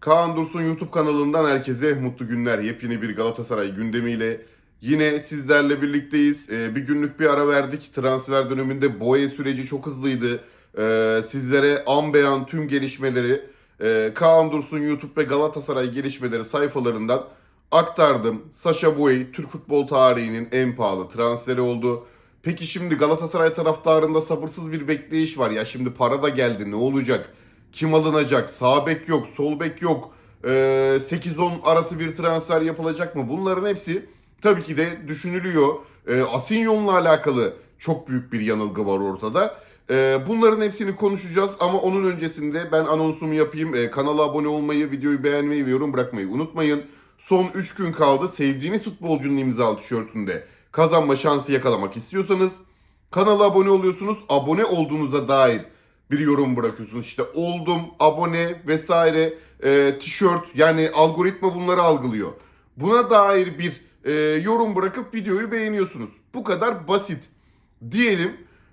Kaan Dursun YouTube kanalından herkese mutlu günler. Yepyeni bir Galatasaray gündemiyle yine sizlerle birlikteyiz. Ee, bir günlük bir ara verdik. Transfer döneminde boya süreci çok hızlıydı. Ee, sizlere an beyan tüm gelişmeleri e, Kaan Dursun YouTube ve Galatasaray gelişmeleri sayfalarından aktardım. Sasha Boey Türk futbol tarihinin en pahalı transferi oldu. Peki şimdi Galatasaray taraftarında sabırsız bir bekleyiş var. Ya şimdi para da geldi ne olacak? Kim alınacak? Sağ bek yok, sol bek yok. Ee, 8-10 arası bir transfer yapılacak mı? Bunların hepsi tabii ki de düşünülüyor. Ee, Asinyon'la alakalı çok büyük bir yanılgı var ortada. Ee, bunların hepsini konuşacağız ama onun öncesinde ben anonsumu yapayım. Ee, kanala abone olmayı, videoyu beğenmeyi ve yorum bırakmayı unutmayın. Son 3 gün kaldı. Sevdiğiniz futbolcunun imzalı tişörtünde kazanma şansı yakalamak istiyorsanız kanala abone oluyorsunuz. Abone olduğunuza dair bir yorum bırakıyorsunuz. İşte oldum, abone vesaire, e, tişört yani algoritma bunları algılıyor. Buna dair bir e, yorum bırakıp videoyu beğeniyorsunuz. Bu kadar basit. Diyelim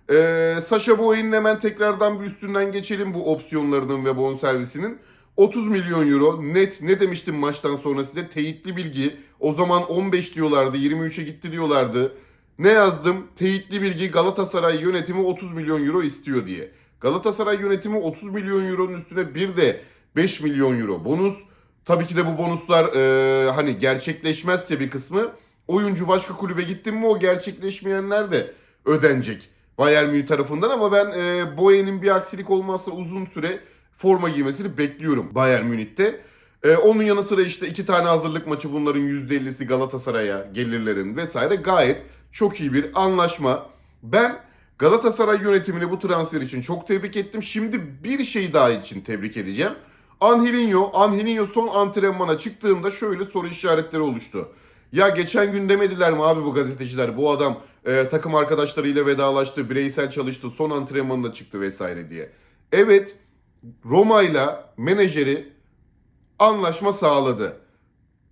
e, Sasha Boy'un hemen tekrardan bir üstünden geçelim bu opsiyonlarının ve bonservisinin. 30 milyon euro net ne demiştim maçtan sonra size teyitli bilgi. O zaman 15 diyorlardı 23'e gitti diyorlardı. Ne yazdım? Teyitli bilgi Galatasaray yönetimi 30 milyon euro istiyor diye. Galatasaray yönetimi 30 milyon euronun üstüne bir de 5 milyon euro bonus. Tabii ki de bu bonuslar e, hani gerçekleşmezse bir kısmı oyuncu başka kulübe gittin mi o gerçekleşmeyenler de ödenecek. Bayern Münih tarafından ama ben e, Boye'nin bir aksilik olmazsa uzun süre forma giymesini bekliyorum Bayern Münih'te. E, onun yanı sıra işte iki tane hazırlık maçı bunların %50'si Galatasaray'a gelirlerin vesaire gayet çok iyi bir anlaşma. Ben Galatasaray yönetimini bu transfer için çok tebrik ettim. Şimdi bir şey daha için tebrik edeceğim. Angelinho, Angelinho son antrenmana çıktığında şöyle soru işaretleri oluştu. Ya geçen gün demediler mi abi bu gazeteciler bu adam e, takım arkadaşlarıyla vedalaştı, bireysel çalıştı, son antrenmanına çıktı vesaire diye. Evet, Roma ile menajeri anlaşma sağladı.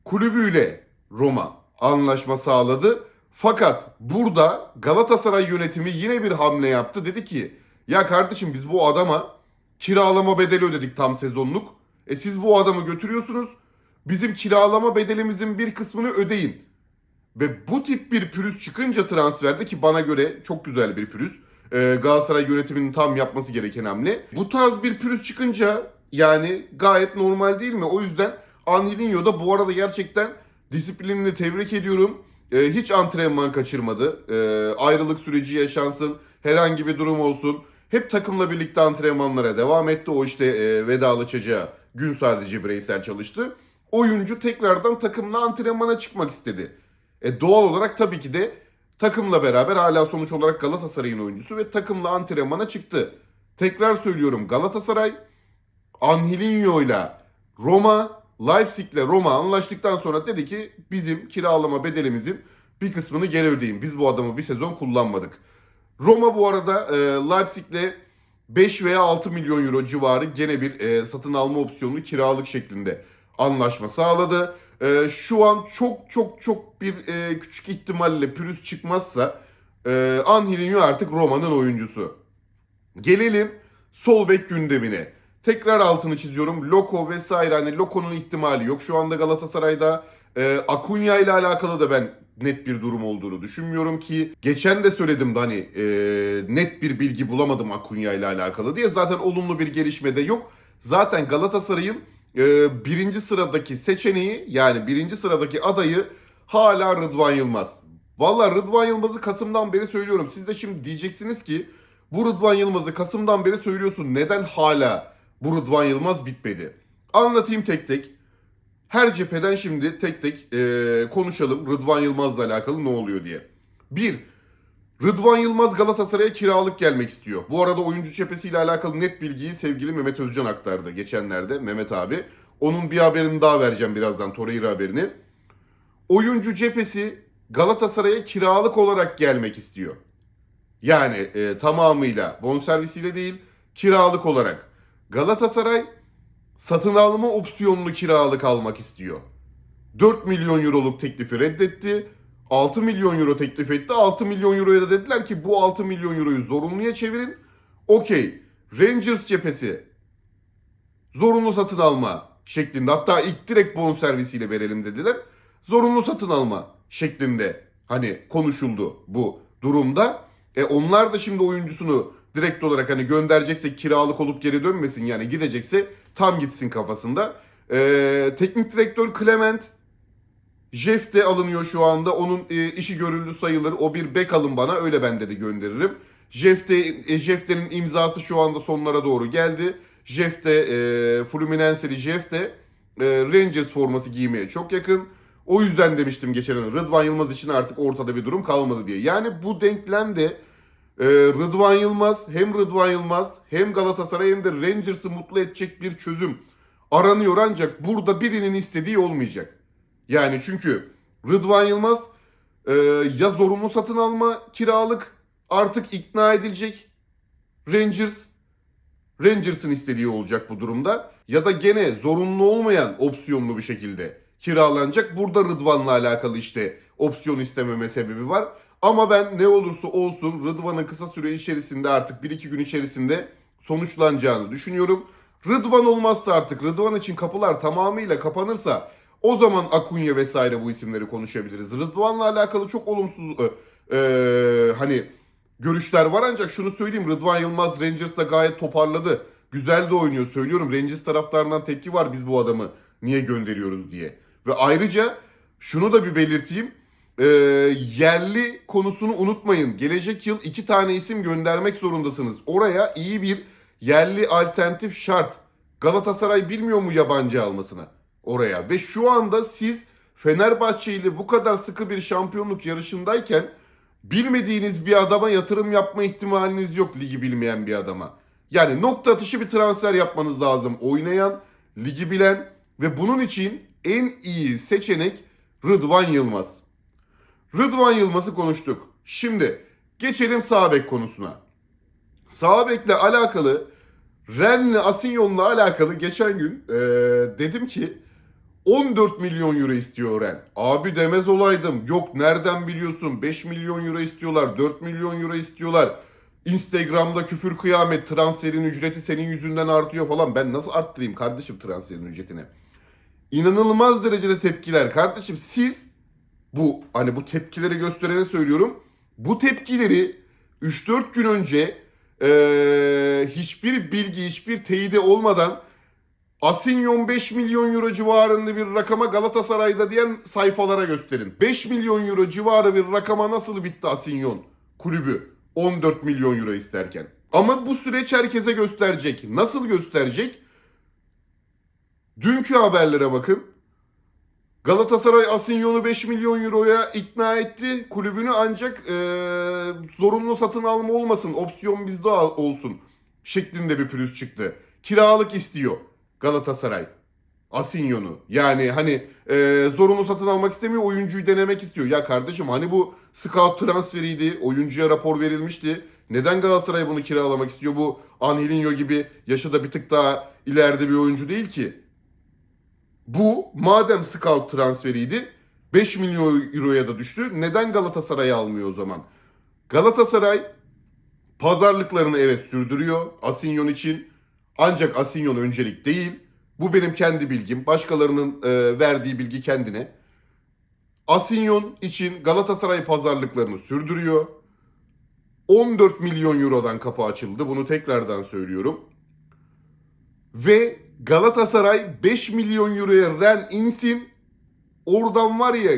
Kulübüyle Roma anlaşma sağladı. Fakat burada Galatasaray yönetimi yine bir hamle yaptı. Dedi ki ya kardeşim biz bu adama kiralama bedeli ödedik tam sezonluk. E siz bu adamı götürüyorsunuz. Bizim kiralama bedelimizin bir kısmını ödeyin. Ve bu tip bir pürüz çıkınca transferde ki bana göre çok güzel bir pürüz. Ee, Galatasaray yönetiminin tam yapması gereken hamle. Bu tarz bir pürüz çıkınca yani gayet normal değil mi? O yüzden Angelinho da bu arada gerçekten disiplinini tebrik ediyorum. Ee, hiç antrenman kaçırmadı. Ee, ayrılık süreci yaşansın, herhangi bir durum olsun. Hep takımla birlikte antrenmanlara devam etti. O işte e, vedalaşacağı gün sadece bireysel çalıştı. Oyuncu tekrardan takımla antrenmana çıkmak istedi. E, doğal olarak tabii ki de takımla beraber hala sonuç olarak Galatasaray'ın oyuncusu ve takımla antrenmana çıktı. Tekrar söylüyorum Galatasaray Angelinho ile Roma, Leipzig ile Roma anlaştıktan sonra dedi ki bizim kiralama bedelimizin bir kısmını geri ödeyin. Biz bu adamı bir sezon kullanmadık. Roma bu arada e, Leipzig ile 5 veya 6 milyon euro civarı gene bir e, satın alma opsiyonlu kiralık şeklinde anlaşma sağladı. E, şu an çok çok çok bir e, küçük ihtimalle pürüz çıkmazsa e, Angelinho artık Roma'nın oyuncusu. Gelelim sol bek gündemine. Tekrar altını çiziyorum. Loko vesaire hani Loko'nun ihtimali yok. Şu anda Galatasaray'da e, Akunya ile alakalı da ben net bir durum olduğunu düşünmüyorum ki geçen de söyledim de hani e, net bir bilgi bulamadım Akunya ile alakalı diye. Zaten olumlu bir gelişme de yok. Zaten Galatasaray'ın e, birinci sıradaki seçeneği yani birinci sıradaki adayı hala Rıdvan Yılmaz. Valla Rıdvan Yılmaz'ı Kasım'dan beri söylüyorum. Siz de şimdi diyeceksiniz ki bu Rıdvan Yılmaz'ı Kasım'dan beri söylüyorsun. Neden hala bu Rıdvan Yılmaz bitmedi? Anlatayım tek tek. Her cepheden şimdi tek tek e, konuşalım Rıdvan Yılmaz'la alakalı ne oluyor diye. Bir, Rıdvan Yılmaz Galatasaray'a kiralık gelmek istiyor. Bu arada oyuncu cephesiyle alakalı net bilgiyi sevgili Mehmet Özcan aktardı geçenlerde Mehmet abi. Onun bir haberini daha vereceğim birazdan Torreira haberini. Oyuncu cephesi Galatasaray'a kiralık olarak gelmek istiyor. Yani e, tamamıyla bonservisiyle değil kiralık olarak. Galatasaray satın alma opsiyonlu kiralık almak istiyor. 4 milyon euroluk teklifi reddetti. 6 milyon euro teklif etti. 6 milyon euroya da dediler ki bu 6 milyon euroyu zorunluya çevirin. Okey. Rangers cephesi zorunlu satın alma şeklinde. Hatta ilk direkt bon servisiyle verelim dediler. Zorunlu satın alma şeklinde hani konuşuldu bu durumda. E onlar da şimdi oyuncusunu direkt olarak hani gönderecekse kiralık olup geri dönmesin yani gidecekse tam gitsin kafasında. E, teknik direktör Clement Jeff de alınıyor şu anda. Onun e, işi görüldü sayılır. O bir bek alın bana. Öyle ben de, de gönderirim. Jeff de, e, Jeff imzası şu anda sonlara doğru geldi. Jeff de e, Fluminense'li Jeff de e, Rangers forması giymeye çok yakın. O yüzden demiştim geçen Rıdvan Yılmaz için artık ortada bir durum kalmadı diye. Yani bu denklemde e, Rıdvan Yılmaz hem Rıdvan Yılmaz hem Galatasaray hem de Rangers'ı mutlu edecek bir çözüm aranıyor ancak burada birinin istediği olmayacak. Yani çünkü Rıdvan Yılmaz e, ya zorunlu satın alma kiralık artık ikna edilecek Rangers Rangers'ın istediği olacak bu durumda ya da gene zorunlu olmayan opsiyonlu bir şekilde kiralanacak. Burada Rıdvan'la alakalı işte opsiyon istememe sebebi var. Ama ben ne olursa olsun Rıdvan'ın kısa süre içerisinde artık 1-2 gün içerisinde sonuçlanacağını düşünüyorum. Rıdvan olmazsa artık Rıdvan için kapılar tamamıyla kapanırsa o zaman Akunya vesaire bu isimleri konuşabiliriz. Rıdvan'la alakalı çok olumsuz e, e, hani görüşler var ancak şunu söyleyeyim Rıdvan Yılmaz Rangers'ta gayet toparladı. Güzel de oynuyor söylüyorum. Rangers taraftarından tepki var biz bu adamı niye gönderiyoruz diye. Ve ayrıca şunu da bir belirteyim. E, yerli konusunu unutmayın. Gelecek yıl iki tane isim göndermek zorundasınız. Oraya iyi bir yerli alternatif şart. Galatasaray bilmiyor mu yabancı almasına oraya? Ve şu anda siz Fenerbahçe ile bu kadar sıkı bir şampiyonluk yarışındayken bilmediğiniz bir adama yatırım yapma ihtimaliniz yok ligi bilmeyen bir adama. Yani nokta atışı bir transfer yapmanız lazım. Oynayan, ligi bilen ve bunun için en iyi seçenek Rıdvan Yılmaz. Rıdvan Yılmaz'ı konuştuk. Şimdi geçelim sağ bek konusuna. Sağ bekle alakalı Ren'le Asinyon'la alakalı geçen gün eee, dedim ki 14 milyon euro istiyor Ren. Abi demez olaydım. Yok nereden biliyorsun 5 milyon euro istiyorlar 4 milyon euro istiyorlar. Instagram'da küfür kıyamet transferin ücreti senin yüzünden artıyor falan. Ben nasıl arttırayım kardeşim transferin ücretini? İnanılmaz derecede tepkiler. Kardeşim siz bu hani bu tepkileri gösterene söylüyorum. Bu tepkileri 3-4 gün önce eee, hiçbir bilgi, hiçbir teyide olmadan Asinyon 5 milyon euro civarında bir rakama Galatasaray'da diyen sayfalara gösterin. 5 milyon euro civarı bir rakama nasıl bitti Asinyon kulübü 14 milyon euro isterken? Ama bu süreç herkese gösterecek. Nasıl gösterecek? Dünkü haberlere bakın. Galatasaray Asinyon'u 5 milyon euroya ikna etti kulübünü ancak eee, zorunlu satın alma olmasın opsiyon bizde olsun şeklinde bir pürüz çıktı. Kiralık istiyor Galatasaray Asinyon'u. Yani hani eee, zorunlu satın almak istemiyor oyuncuyu denemek istiyor. Ya kardeşim hani bu scout transferiydi oyuncuya rapor verilmişti. Neden Galatasaray bunu kiralamak istiyor? Bu Angelinho gibi yaşı da bir tık daha ileride bir oyuncu değil ki. Bu madem scout transferiydi 5 milyon euroya da düştü. Neden Galatasaray almıyor o zaman? Galatasaray pazarlıklarını evet sürdürüyor Asinyon için. Ancak Asinyon öncelik değil. Bu benim kendi bilgim. Başkalarının e, verdiği bilgi kendine. Asinyon için Galatasaray pazarlıklarını sürdürüyor. 14 milyon eurodan kapı açıldı. Bunu tekrardan söylüyorum. Ve Galatasaray 5 milyon euroya Ren insin. Oradan var ya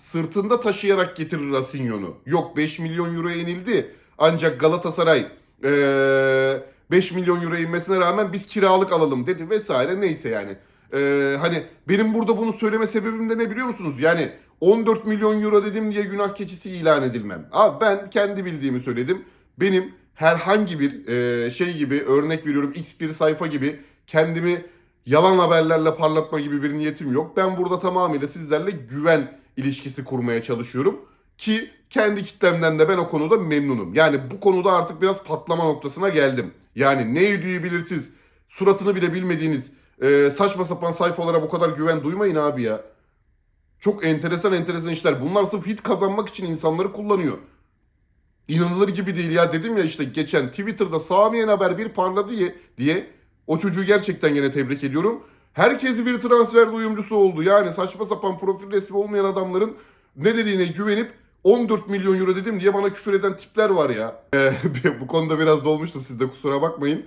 sırtında taşıyarak getirir Asinyon'u. Yok 5 milyon euroya inildi. Ancak Galatasaray eee 5 milyon euroya inmesine rağmen biz kiralık alalım dedi vesaire neyse yani. Eee, hani benim burada bunu söyleme sebebim de ne biliyor musunuz? Yani 14 milyon euro dedim diye günah keçisi ilan edilmem. Abi ben kendi bildiğimi söyledim. Benim herhangi bir eee, şey gibi örnek veriyorum X bir sayfa gibi kendimi yalan haberlerle parlatma gibi bir niyetim yok. Ben burada tamamıyla sizlerle güven ilişkisi kurmaya çalışıyorum. Ki kendi kitlemden de ben o konuda memnunum. Yani bu konuda artık biraz patlama noktasına geldim. Yani ne yediği belirsiz, suratını bile bilmediğiniz e, saçma sapan sayfalara bu kadar güven duymayın abi ya. Çok enteresan enteresan işler. Bunlar sırf hit kazanmak için insanları kullanıyor. İnanılır gibi değil ya dedim ya işte geçen Twitter'da Samiyen Haber bir parladı diye, diye o çocuğu gerçekten yine tebrik ediyorum. Herkes bir transfer duyumcusu oldu. Yani saçma sapan profil resmi olmayan adamların ne dediğine güvenip 14 milyon euro dedim diye bana küfür eden tipler var ya. Ee, bu konuda biraz dolmuştum siz de kusura bakmayın.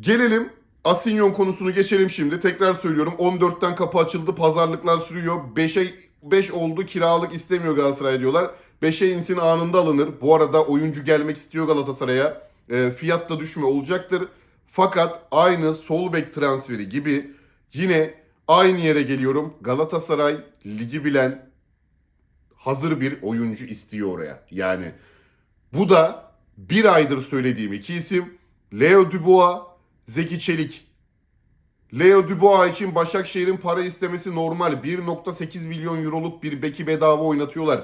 Gelelim Asinyon konusunu geçelim şimdi. Tekrar söylüyorum 14'ten kapı açıldı. Pazarlıklar sürüyor. 5'e 5 oldu kiralık istemiyor Galatasaray diyorlar. 5'e insin anında alınır. Bu arada oyuncu gelmek istiyor Galatasaray'a. E, fiyatta düşme olacaktır. Fakat aynı sol bek transferi gibi yine aynı yere geliyorum. Galatasaray ligi bilen hazır bir oyuncu istiyor oraya. Yani bu da bir aydır söylediğim iki isim. Leo Dubois, Zeki Çelik. Leo Dubois için Başakşehir'in para istemesi normal. 1.8 milyon euroluk bir beki bedava oynatıyorlar.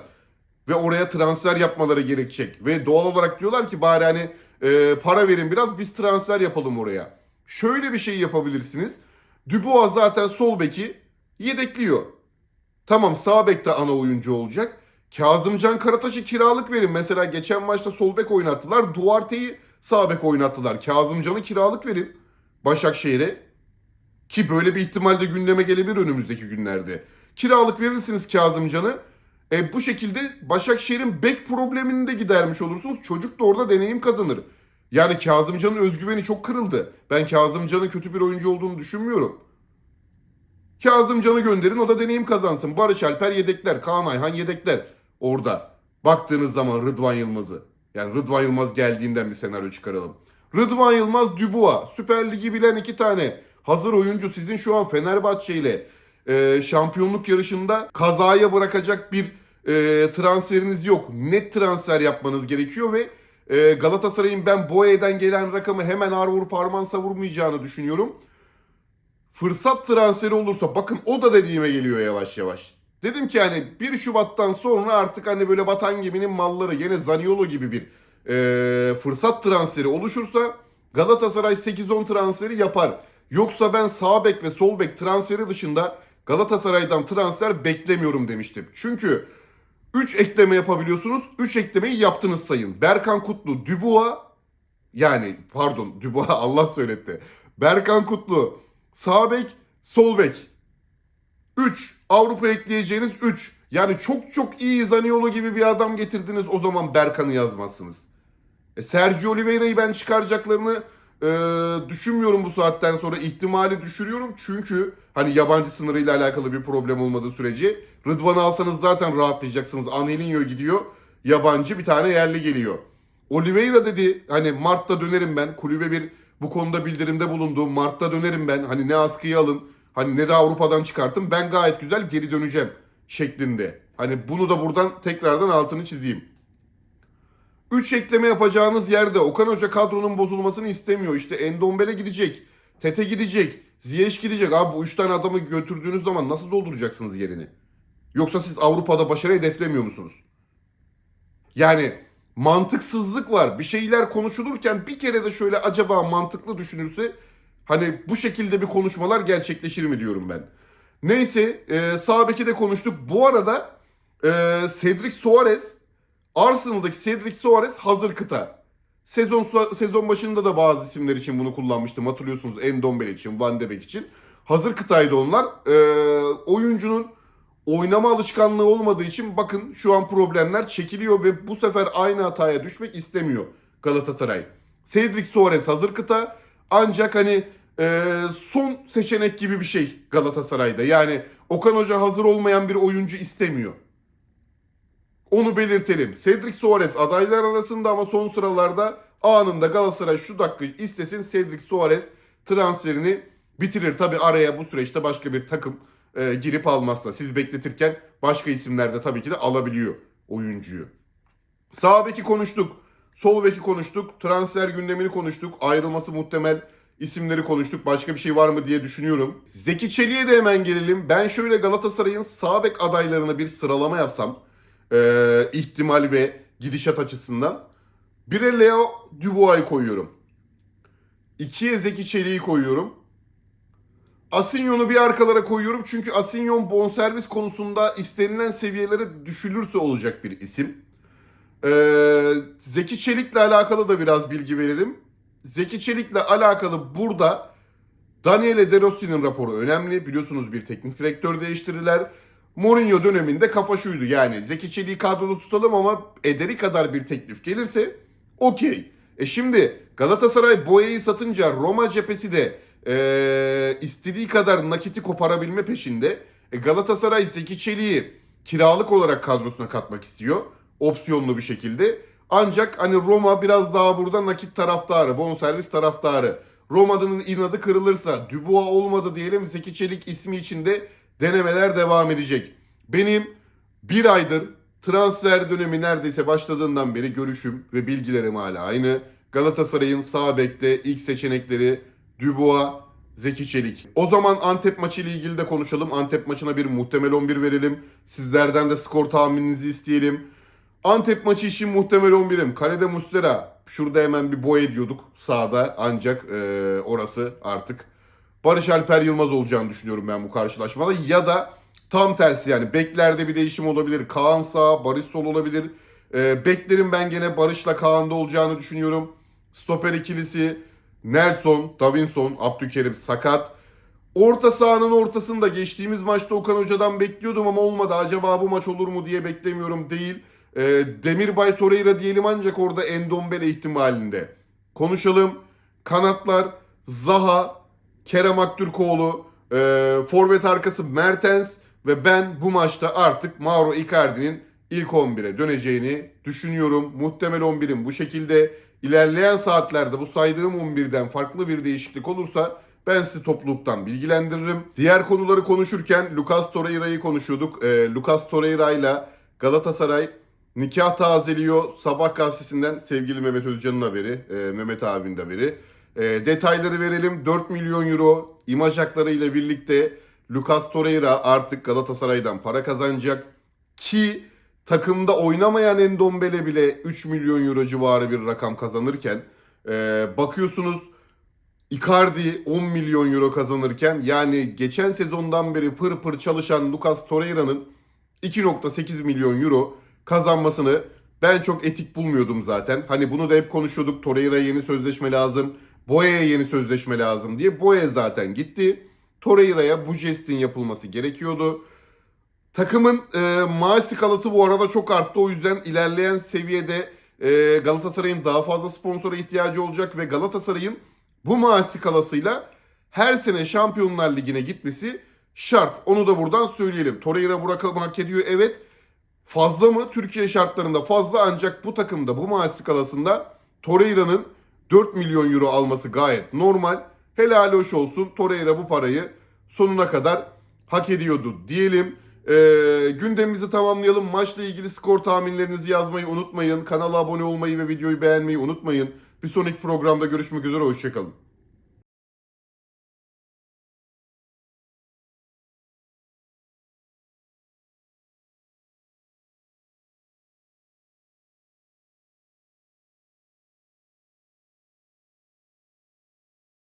Ve oraya transfer yapmaları gerekecek. Ve doğal olarak diyorlar ki bari hani e, para verin biraz biz transfer yapalım oraya. Şöyle bir şey yapabilirsiniz. Dubois zaten sol beki yedekliyor. Tamam sağ bekte ana oyuncu olacak. Kazımcan Karataş'ı kiralık verin. Mesela geçen maçta sol bek oynattılar. Duarte'yi sağ bek oynattılar. Kazımcan'ı kiralık verin Başakşehir'e. Ki böyle bir ihtimal de gündeme gelebilir önümüzdeki günlerde. Kiralık verirsiniz Kazımcan'ı. E, bu şekilde Başakşehir'in bek problemini de gidermiş olursunuz. Çocuk da orada deneyim kazanır. Yani Kazımcan'ın özgüveni çok kırıldı. Ben Kazımcan'ın kötü bir oyuncu olduğunu düşünmüyorum. Kazımcan'ı gönderin o da deneyim kazansın. Barış Alper yedekler, Kaan Ayhan yedekler orada. Baktığınız zaman Rıdvan Yılmaz'ı. Yani Rıdvan Yılmaz geldiğinden bir senaryo çıkaralım. Rıdvan Yılmaz, Dubois. Süper Ligi bilen iki tane hazır oyuncu. Sizin şu an Fenerbahçe ile e, şampiyonluk yarışında kazaya bırakacak bir e, transferiniz yok. Net transfer yapmanız gerekiyor ve e, Galatasaray'ın ben Boye'den gelen rakamı hemen ağır vurup parmağın savurmayacağını düşünüyorum fırsat transferi olursa bakın o da dediğime geliyor yavaş yavaş. Dedim ki hani 1 Şubat'tan sonra artık hani böyle batan geminin malları yine Zaniolo gibi bir e, fırsat transferi oluşursa Galatasaray 8-10 transferi yapar. Yoksa ben sağ bek ve sol bek transferi dışında Galatasaray'dan transfer beklemiyorum demiştim. Çünkü 3 ekleme yapabiliyorsunuz. 3 eklemeyi yaptınız sayın. Berkan Kutlu, Dubois yani pardon Dubois Allah söyletti. Berkan Kutlu, Sağ bek, sol bek. 3. Avrupa ekleyeceğiniz 3. Yani çok çok iyi Zaniolo gibi bir adam getirdiniz o zaman Berkan'ı yazmazsınız. E, Sergio Oliveira'yı ben çıkaracaklarını e, düşünmüyorum bu saatten sonra. ihtimali düşürüyorum. Çünkü hani yabancı sınırıyla alakalı bir problem olmadığı sürece Rıdvan'ı alsanız zaten rahatlayacaksınız. Angelinho gidiyor. Yabancı bir tane yerli geliyor. Oliveira dedi hani Mart'ta dönerim ben. Kulübe bir bu konuda bildirimde bulunduğum Mart'ta dönerim ben. Hani ne askıyı alın, hani ne de Avrupa'dan çıkartın. Ben gayet güzel geri döneceğim şeklinde. Hani bunu da buradan tekrardan altını çizeyim. 3 ekleme yapacağınız yerde Okan Hoca kadronun bozulmasını istemiyor. İşte Endombele gidecek. Tete gidecek. Ziyech gidecek. Abi bu 3 tane adamı götürdüğünüz zaman nasıl dolduracaksınız yerini? Yoksa siz Avrupa'da başarı hedeflemiyor musunuz? Yani mantıksızlık var. Bir şeyler konuşulurken bir kere de şöyle acaba mantıklı düşünülse hani bu şekilde bir konuşmalar gerçekleşir mi diyorum ben. Neyse e, sağ de konuştuk. Bu arada e, Cedric Suarez Arsenal'daki Cedric Suarez hazır kıta. Sezon sezon başında da bazı isimler için bunu kullanmıştım. Hatırlıyorsunuz Endombele için, Van de Beek için. Hazır kıtaydı onlar. E, oyuncunun oynama alışkanlığı olmadığı için bakın şu an problemler çekiliyor ve bu sefer aynı hataya düşmek istemiyor Galatasaray. Cedric Suarez hazır kıta ancak hani e, son seçenek gibi bir şey Galatasaray'da. Yani Okan Hoca hazır olmayan bir oyuncu istemiyor. Onu belirtelim. Cedric Suarez adaylar arasında ama son sıralarda anında Galatasaray şu dakika istesin Cedric Suarez transferini bitirir. Tabi araya bu süreçte başka bir takım e, girip almazsa. Siz bekletirken başka isimler de tabii ki de alabiliyor oyuncuyu. Sağ beki konuştuk. Sol beki konuştuk. Transfer gündemini konuştuk. Ayrılması muhtemel isimleri konuştuk. Başka bir şey var mı diye düşünüyorum. Zeki Çelik'e de hemen gelelim. Ben şöyle Galatasaray'ın sağ bek adaylarına bir sıralama yapsam. E, ihtimal ve gidişat açısından. Bire Leo Dubois'u koyuyorum. İkiye Zeki Çelik'i koyuyorum. Asinyon'u bir arkalara koyuyorum çünkü Asinyon bonservis konusunda istenilen seviyelere düşülürse olacak bir isim. Ee, Zeki Çelik'le alakalı da biraz bilgi verelim. Zeki Çelik'le alakalı burada Daniele De Rossi'nin raporu önemli. Biliyorsunuz bir teknik direktör değiştirdiler. Mourinho döneminde kafa şuydu yani Zeki Çelik'i kadroda tutalım ama ederi kadar bir teklif gelirse okey. E şimdi Galatasaray Boya'yı satınca Roma cephesi de e, istediği kadar nakiti koparabilme peşinde. E, Galatasaray Zeki Çelik'i kiralık olarak kadrosuna katmak istiyor. Opsiyonlu bir şekilde. Ancak hani Roma biraz daha burada nakit taraftarı, bonservis taraftarı. Roma'nın inadı kırılırsa, Dubois olmadı diyelim Zeki Çelik ismi içinde denemeler devam edecek. Benim bir aydır transfer dönemi neredeyse başladığından beri görüşüm ve bilgilerim hala aynı. Galatasaray'ın sağ bekte ilk seçenekleri Dubois, Zeki Çelik. O zaman Antep maçı ile ilgili de konuşalım. Antep maçına bir muhtemel 11 verelim. Sizlerden de skor tahmininizi isteyelim. Antep maçı için muhtemel 11'im. Kalede Muslera. Şurada hemen bir boy ediyorduk sağda ancak e, orası artık Barış Alper Yılmaz olacağını düşünüyorum ben bu karşılaşmada. Ya da tam tersi yani beklerde bir değişim olabilir. Kaan sağ, Barış sol olabilir. E, beklerin ben gene Barış'la Kaan'da olacağını düşünüyorum. Stoper ikilisi Nelson, Davinson, Abdülkerim sakat. Orta sahanın ortasında geçtiğimiz maçta Okan Hoca'dan bekliyordum ama olmadı. Acaba bu maç olur mu diye beklemiyorum değil. E, Demirbay Torreira diyelim ancak orada Endombele ihtimalinde. Konuşalım. Kanatlar Zaha, Kerem Aktürkoğlu, e, forvet arkası Mertens ve ben bu maçta artık Mauro Icardi'nin ilk 11'e döneceğini düşünüyorum. Muhtemel 11'im bu şekilde. İlerleyen saatlerde bu saydığım 11'den farklı bir değişiklik olursa ben sizi topluluktan bilgilendiririm. Diğer konuları konuşurken Lucas Torreira'yı konuşuyorduk. E, Lucas Torreira ile Galatasaray nikah tazeliyor. Sabah gazetesinden sevgili Mehmet Özcan'ın haberi, e, Mehmet abinin haberi. E, detayları verelim. 4 milyon euro imaj hakları ile birlikte Lucas Torreira artık Galatasaray'dan para kazanacak. Ki takımda oynamayan Endombele bile 3 milyon euro civarı bir rakam kazanırken e, bakıyorsunuz Icardi 10 milyon euro kazanırken yani geçen sezondan beri pır pır çalışan Lucas Torreira'nın 2.8 milyon euro kazanmasını ben çok etik bulmuyordum zaten. Hani bunu da hep konuşuyorduk. Torreira'ya yeni sözleşme lazım. Boya'ya yeni sözleşme lazım diye. Boya zaten gitti. Torreira'ya bu jestin yapılması gerekiyordu. Takımın e, maaş skalası bu arada çok arttı. O yüzden ilerleyen seviyede e, Galatasaray'ın daha fazla sponsora ihtiyacı olacak ve Galatasaray'ın bu maaş skalasıyla her sene Şampiyonlar Ligi'ne gitmesi şart. Onu da buradan söyleyelim. Torreira bu rakamı hak ediyor evet. Fazla mı? Türkiye şartlarında fazla ancak bu takımda bu maaş skalasında Torreira'nın 4 milyon euro alması gayet normal. Helal hoş olsun. Torreira bu parayı sonuna kadar hak ediyordu diyelim. Ee, gündemimizi tamamlayalım. Maçla ilgili skor tahminlerinizi yazmayı unutmayın. Kanala abone olmayı ve videoyu beğenmeyi unutmayın. Bir sonraki programda görüşmek üzere. Hoşçakalın.